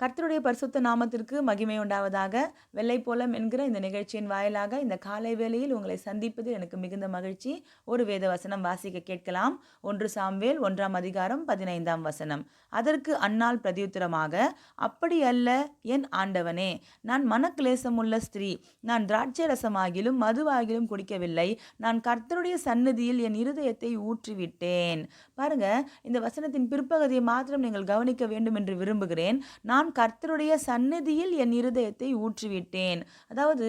கர்த்தருடைய பரிசுத்த நாமத்திற்கு மகிமை உண்டாவதாக. வெள்ளை போலம் என்கிற இந்த நிகழ்ச்சியின் வாயிலாக இந்த காலை வேளையில் உங்களை சந்திப்பது எனக்கு மிகுந்த மகிழ்ச்சி. ஒரு வேத வசனம் வாசிக்க கேட்கலாம். ஒன்று சாம்வேல் ஒன்றாம் அதிகாரம் பதினைந்தாம் வசனம். அதற்கு அன்னாள் பிரதியுத்தரமாக அப்படி அல்ல என் ஆண்டவனே நான் மனக்லேசமுள்ள ஸ்திரீ. நான் திராட்சை ரசமாகிலும் மதுவாகிலும் குடிக்கவில்லை. நான் கர்த்தருடைய சன்னதியில் என் இருதயத்தை ஊற்றிவிட்டேன். பாருங்க இந்த வசனத்தின் பிற்பகுதியை மாத்திரம் நீங்கள் கவனிக்க வேண்டும் என்று விரும்புகிறேன். நான் கர்த்தருடைய சந்நிதியில் என் இருதயத்தை ஊற்றிவிட்டேன். அதாவது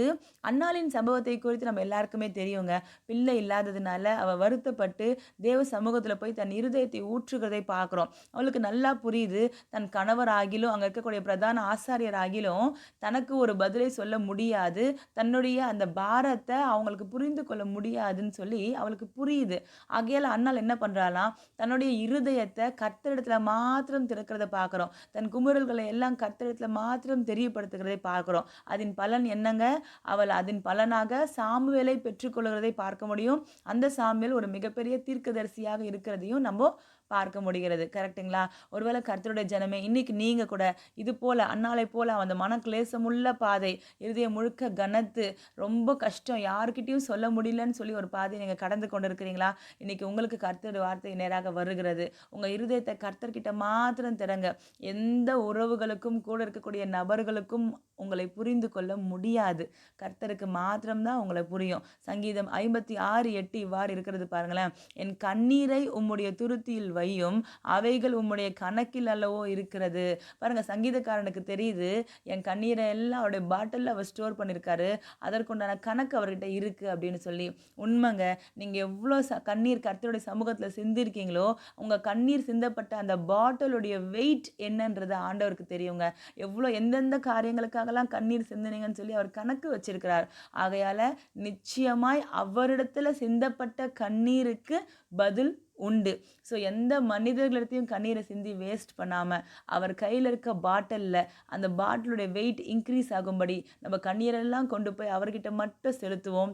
அன்னாளின் சம்பவத்தை குறித்து நம்ம எல்லாருக்குமே தெரியுங்க. பிள்ளை இல்லாததுனால அவள் வருத்தப்பட்டு தேவ சமூகத்தில் போய் தன் இருதயத்தை ஊற்றுகிறதை பார்க்குறோம். அவளுக்கு நல்லா புரியுது. தன் கணவர் ஆகிலும் அங்கே இருக்கக்கூடிய பிரதான ஆசாரியர் ஆகிலும் தனக்கு ஒரு பதிலை சொல்ல முடியாது. தன்னுடைய அந்த பாரத்தை அவங்களுக்கு புரிந்து கொள்ள முடியாதுன்னு சொல்லி அவளுக்கு புரியுது. ஆகையால் அண்ணால் என்ன பண்ணுறாளாம் தன்னுடைய இருதயத்தை கர்த்தரிடத்துல மாத்திரம் திறக்கிறத பார்க்குறோம். தன் குமுறல்களை எல்லாம் கர்த்தரிடத்துல மாத்திரம் தெரியப்படுத்துகிறதை பார்க்குறோம். அதன் பலன் என்னங்க? அவள் அதன் பலனாக சாமுவேலை பெற்றுக்கொள்கிறதை பார்க்க முடியும். அந்த சாமுவேல் ஒரு மிகப்பெரிய தீர்க்கதரிசியாக இருக்கிறதையும் நம்ம பார்க்க முடிகிறது. கரெக்டுங்களா ஒருவேளை கர்த்தருடைய ஜனமே இன்னைக்கு நீங்கள் கூட இது போல் அன்னாலை போல் அந்த மன கிளேசமுள்ள பாதை இருதயம் முழுக்க கனத்து ரொம்ப கஷ்டம் யாருக்கிட்டையும் சொல்ல முடியலன்னு சொல்லி ஒரு பாதையை நீங்கள் கடந்து கொண்டு இருக்கிறீங்களா இன்னைக்கு உங்களுக்கு கர்த்தருடைய வார்த்தை நேராக வருகிறது. உங்கள் இருதயத்தை கர்த்தர்கிட்ட மாத்திரம் திறங்க எந்த உறவுகளுக்கும் கூட இருக்கக்கூடிய நபர்களுக்கும் உங்களை புரிந்து கொள்ள முடியாது. கர்த்தருக்கு மாத்திரம்தான் உங்களை புரியும். சங்கீதம் ஐம்பத்தி ஆறு எட்டு இவ்வாறு இருக்கிறது பாருங்களேன். என் கண்ணீரை உம்முடைய துருத்தியில் வையும். அவைகள் உம்முடைய கணக்கில் அல்லவோ இருக்கிறது. பாருங்க சங்கீதக்காரனுக்கு தெரியுது என் கண்ணீரை எல்லாம் அவருடைய பாட்டிலில் அவர் ஸ்டோர் பண்ணியிருக்காரு அதற்குண்டான கணக்கு அவர்கிட்ட இருக்குது அப்படின்னு சொல்லி. உண்மைங்க நீங்கள் எவ்வளோ ச கண்ணீர் கர்த்தருடைய சமூகத்தில் சிந்திருக்கீங்களோ உங்கள் கண்ணீர் சிந்தப்பட்ட அந்த பாட்டிலுடைய வெயிட் என்னன்றது ஆண்டவருக்கு தெரியுங்க. எவ்வளோ எந்தெந்த காரியங்களுக்காகலாம் கண்ணீர் சிந்தினீங்கன்னு சொல்லி அவர் கணக்கு வச்சிருக்கிறார். ஆகையால் நிச்சயமாய் அவரிடத்துல சிந்தப்பட்ட கண்ணீருக்கு பதில் உண்டு. ஸோ எந்த மனிதர்களிடத்தையும் கண்ணீரை சிந்தி வேஸ்ட் பண்ணாமல் அவர் கையில் இருக்க பாட்டிலில் அந்த பாட்டிலுடைய வெயிட் இன்க்ரீஸ் ஆகும்படி நம்ம கண்ணீரெல்லாம் கொண்டு போய் அவர்கிட்ட மட்டும் செலுத்துவோம்.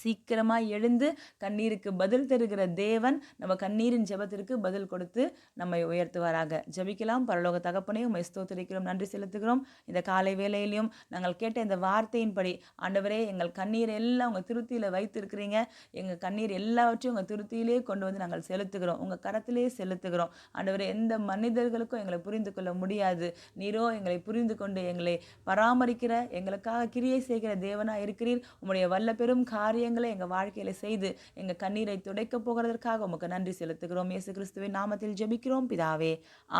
சீக்கிரமாக எழுந்து கண்ணீருக்கு பதில் தருகிற தேவன் நம்ம கண்ணீரின் ஜெபத்திற்கு பதில் கொடுத்து நம்மை உயர்த்துவாராக. ஜெபிக்கலாம். பரலோக தகப்பனையும் உண்மை ஸ்தோத்திரிக்கிறோம். நன்றி செலுத்துகிறோம். இந்த காலை வேலையிலையும் நாங்கள் கேட்ட இந்த வார்த்தையின்படி ஆண்டவரே எங்கள் கண்ணீரை எல்லாம் உங்கள் திருத்தியில் வைத்திருக்கிறீங்க. எங்கள் கண்ணீர் எல்லாவற்றையும் உங்கள் திருத்தியிலே கொண்டு வந்து நாங்கள் செலுத்துகிறோம். உங்கள் கரத்திலே செலுத்துகிறோம். ஆண்டவரே எந்த மனிதர்களுக்கும் எங்களை புரிந்து கொள்ள முடியாது. நீரோ எங்களை புரிந்து கொண்டு எங்களை பராமரிக்கிற எங்களுக்காக கிரியை செய்கிற தேவனாக இருக்கிறீர். உங்களுடைய வல்ல பெரும் காரியம் காரியங்களை எங்கள் வாழ்க்கையில் செய்து எங்கள் கண்ணீரை துடைக்க போகிறதற்காக உமக்கு நன்றி செலுத்துகிறோம். இயேசு கிறிஸ்துவின் நாமத்தில் ஜெபிக்கிறோம். பிதாவே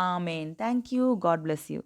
ஆமேன். Thank you God bless you